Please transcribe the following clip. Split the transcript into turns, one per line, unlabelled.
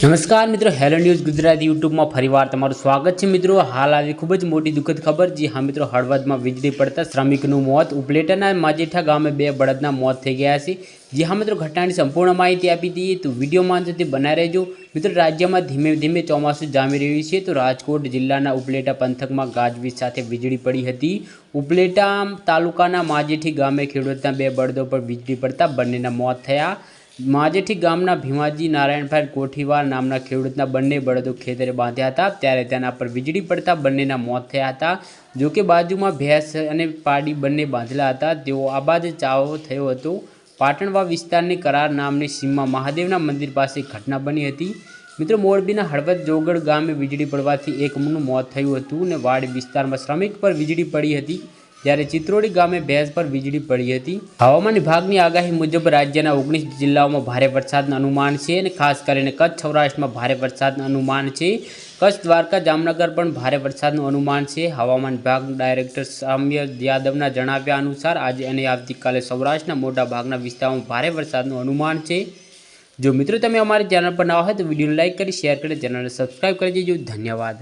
નમસ્કાર મિત્રો, hello news Gujarati યુટ્યુબમાં ફરીવાર તમારું સ્વાગત છે. મિત્રો, હાલ આવી ખૂબ જ મોટી દુઃખદ ખબર જે હા મિત્રો, હળવદમાં વીજળી પડતા શ્રમિકનું મોત, ઉપલેટાના માજેઠા ગામે બે બળદના મોત થઈ ગયા છે. જે હા મિત્રો, ઘટનાની સંપૂર્ણ માહિતી આપી દઈએ તો વિડીયોમાં સુધી બનાવી રહેજો. મિત્રો, રાજ્યમાં ધીમે ધીમે ચોમાસું જામી રહ્યું છે તો રાજકોટ જિલ્લાના ઉપલેટા પંથકમાં ગાજવીજ સાથે વીજળી પડી હતી. ઉપલેટા તાલુકાના માજેઠી ગામે ખેડૂતના બે બળદો પર વીજળી પડતા બંનેના મોત થયા. માજેઠી ગામના ભીમાજી નારાયણભાઈ કોઠીવાર નામના ખેડૂતના બંને બળદો ખેતરે બાંધ્યા હતા. ત્યારે તેના પર વીજળી પડતા બંનેના મોત થયા હતા. જો કે બાજુમાં ભેંસ અને પાડી બંને બાંધેલા હતા. તેઓ આબાદ ચાવો થયો હતો. પાટણવા વિસ્તારની કરાર નામની સીમમાં મહાદેવના મંદિર પાસે ઘટના બની હતી. મિત્રો, મોરબીના હળવદ જોગડ ગામે વીજળી પડવાથી એકનું મોત થયું હતું અને વાડી વિસ્તારમાં શ્રમિક પર વીજળી પડી હતી. જ્યારે ચિત્રોડી ગામે ભેંસ પર વીજળી પડી હતી. હવામાન વિભાગની આગાહી મુજબ રાજ્યના ઓગણીસ જિલ્લાઓમાં ભારે વરસાદનું અનુમાન છે અને ખાસ કરીને કચ્છ, સૌરાષ્ટ્રમાં ભારે વરસાદનું અનુમાન છે. કચ્છ, દ્વારકા, જામનગર પણ ભારે વરસાદનું અનુમાન છે. હવામાન વિભાગ ડાયરેક્ટર સામ્ય યાદવના જણાવ્યા અનુસાર આજે અને આવતીકાલે સૌરાષ્ટ્રના મોટા ભાગના વિસ્તારોમાં ભારે વરસાદનું અનુમાન છે. જો મિત્રો તમે અમારી ચેનલ પર ના હોય તો વિડીયોને લાઇક કરી, શેર કરી ચેનલને સબસ્ક્રાઈબ કરી દેજો. ધન્યવાદ.